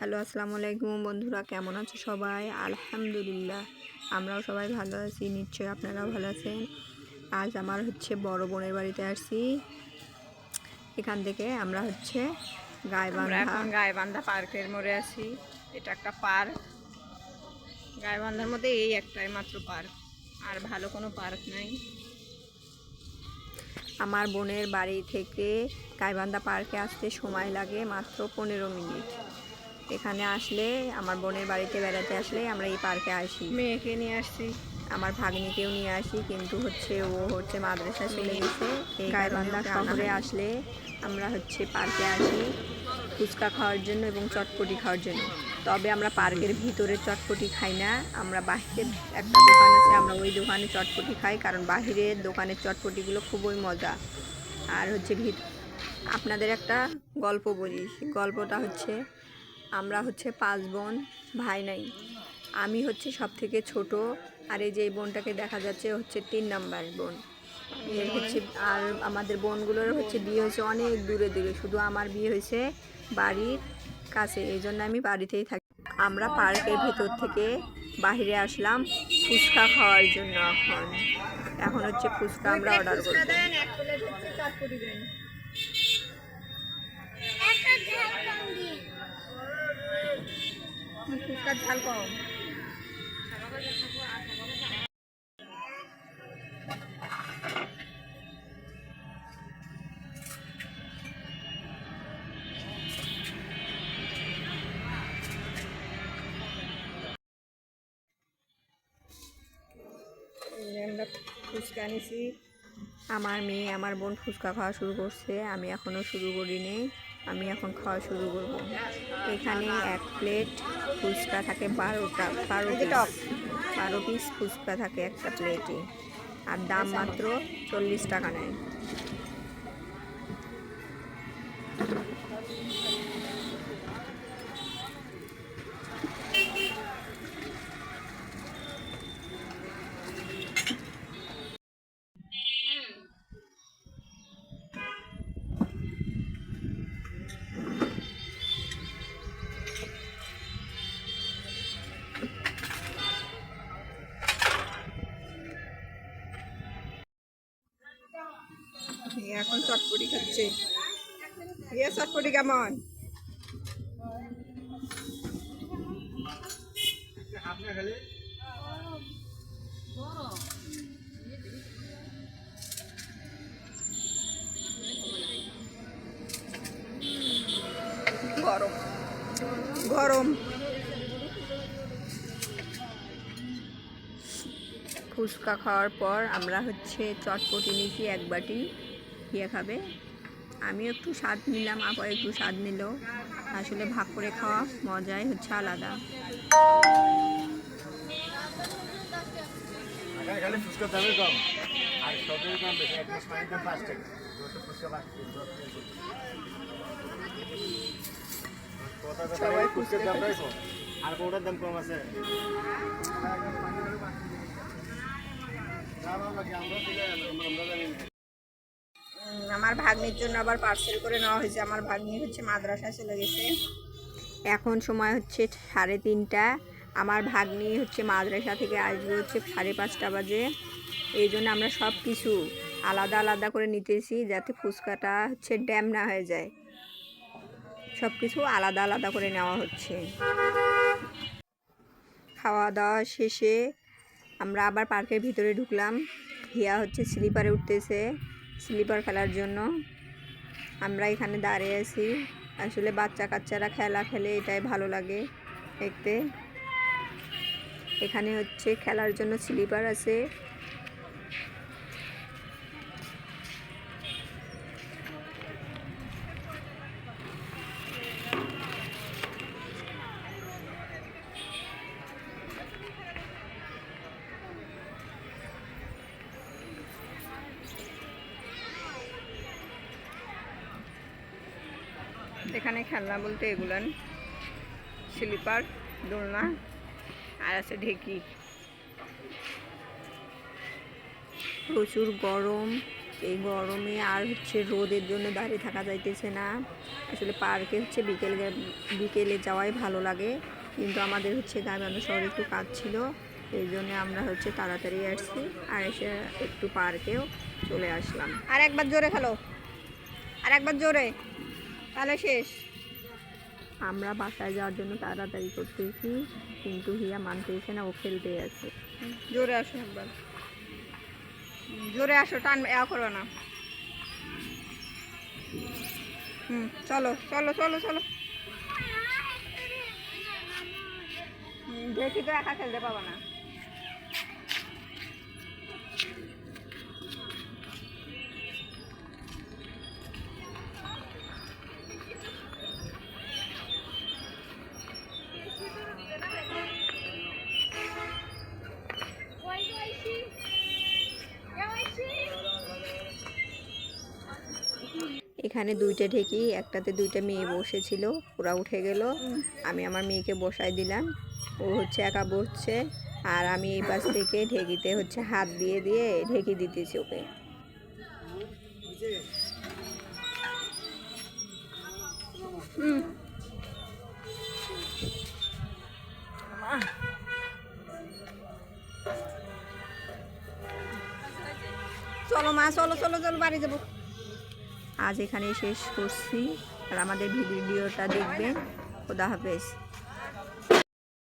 Hello আসসালামু আলাইকুম বন্ধুরা কেমন আছো সবাই? আলহামদুলিল্লাহ আমরাও সবাই ভালো আছি নিশ্চয়ই আপনারাও ভালো আছেন। আজ আমার হচ্ছে বড় বোনের বাড়িতে আসছি। এখান থেকে আমরা হচ্ছে এখন গাইবান্ধা পার্কের মোড়ে আছি। এটা একটা পার্ক। গাইবান্ধার মধ্যে এই একটাই মাত্র পার্ক। আর ভালো কোনো পার্ক নাই। আমার বোনের বাড়ি থেকে গাইবান্ধা পার্কে আসতে সময় লাগে মাত্র পনেরো মিনিট। এখানে আসলে আমার বোনের বাড়িতে বেড়াতে আসলে আমরা এই পার্কে আসি। মেয়েকে নিয়ে আসছি। আমার ভাগ্নিকেও নিয়ে আসি কিন্তু হচ্ছে ও হচ্ছে মাদ্রাসায় চলে গেছে। এই গাইবান্ধা শহরে আসলে আমরা হচ্ছে পার্কে আসি ফুচকা খাওয়ার জন্য এবং চটপটি খাওয়ার জন্য। তবে আমরা পার্কের ভিতরে চটপটি খাই না আমরা বাহিরের একটা দোকান আছে আমরা ওই দোকানে চটপটি খাই কারণ বাহিরের দোকানের চটপটিগুলো খুবই মজা। আর হচ্ছে ভিত আপনাদের একটা গল্প বলি গল্পটা হচ্ছে আমরা হচ্ছে পাঁচ বোন ভাই নাই। আমি হচ্ছে সব থেকে ছোট আর এই যে এই বোনটাকে দেখা যাচ্ছে হচ্ছে তিন নাম্বার বোন। এর হচ্ছে আর আমাদের বোনগুলোর হচ্ছে বিয়ে হয়েছে অনেক দূরে দূরে শুধু আমার বিয়ে হয়েছে বাড়ির কাছে এই জন্য আমি বাড়িতেই থাকি। আমরা পার্কের ভেতর থেকে বাইরে আসলাম ফুচকা খাওয়ার জন্য এখন। এখন হচ্ছে ফুচকা আমরা অর্ডার করব। ফুচকার ঝাল আমরা ফুচকা নিছি আমার মেয়ে, আমার বোন ফুচকা খাওয়া শুরু করছে। আমি এখনও শুরু করিনি। আমি এখন খাওয়া শুরু করব। এখানে এক প্লেট ফুচকা থাকে বারোটা বারো পিস বারো পিস ফুচকা থাকে একটা প্লেটে। আর দাম মাত্র চল্লিশ টাকা নেয়। এখন চটপটি খাচ্ছে। ইয়ে চটপটি কেমন? গরম। গরম। ফুচকা খাওয়ার পর আমরা হচ্ছে চটপটি নিয়েছি এক বাটি। ইয়ে খাবে। আমি একটু স্বাদ নিলাম আবার একটু স্বাদ নিল। আসলে ভাগ করে খাওয়া মজাই হচ্ছে আলাদা। আর সবের দাম কম আছে। আমার ভাগ্নির জন্য আবার পার্সেল করে নেওয়া হয়েছে। আমার ভাগ্নি হচ্ছে মাদ্রাসায় চলে গেছে। এখন সময় হচ্ছে সাড়ে তিনটা। আমার ভাগ্নি হচ্ছে মাদ্রাসা থেকে আসবে হচ্ছে সাড়ে পাঁচটা বাজে। এই জন্য আমরা সব কিছু আলাদা আলাদা করে নিতেছি যাতে ফুচকাটা হচ্ছে ড্যাম না হয়ে যায়। সব কিছু আলাদা আলাদা করে নেওয়া হচ্ছে। খাওয়া দাওয়া শেষে আমরা আবার পার্কের ভিতরে ঢুকলাম। হিয়া হচ্ছে স্লিপারে উঠতেছে। স্লিপার খেলার জন্য। আমরা এখানে দাঁড়িয়ে আছি। আসলে বাচ্চা কাচ্চারা খেলা খেলে এটাই ভালো লাগে দেখতে। এখানে হচ্ছে খেলার জন্য স্লিপার আছে। এখানে খেলনা বলতে এগুলান। স্লিপার, দোলনা, আর আছে ঢেকি। প্রচুর গরম। এই গরমে আর হচ্ছে রোদের জন্য দাঁড়িয়ে থাকা যাইতেছে না। আসলে পার্কে হচ্ছে বিকেল বিকেলে যাওয়াই ভালো লাগে। কিন্তু আমাদের হচ্ছে গাইবান্ধা শহরে একটু কাজ ছিল। এই জন্য আমরা হচ্ছে তাড়াতাড়ি আসছি আর এসে একটু পার্কেও চলে আসলাম। আর একবার জোরে খেলো। আর একবার জোরে। তাহলে শেষ। আমরা বাসায় যাওয়ার জন্য তাড়াতাড়ি করতেছি কিন্তু হিয়া মানতেছে না ও খেলতে আছে জোরে আসো একবার। জোরে আসো টান এ করো না। হুম চলো চলো চলো চলো। দেখি তো একা খেলতে পাবো না। এখানে দুইটা ঢেকি, একটাতে দুইটা মেয়ে বসেছিল, ওরা উঠে গেল। আমি আমার মেয়েকে বসাই দিলাম, ও হচ্ছে একা বসছে, আর আমি এই পাশ থেকে ঢেকিতে হচ্ছে হাত দিয়ে দিয়ে ঢেকি দিতেছি ওকে। চলো মা, চলো চলো চলো, বাড়ি যাব। আজ এখানে শেষ করছি আর আমাদের ভিডিওটা দেখবেন। খোদা হাফেজ।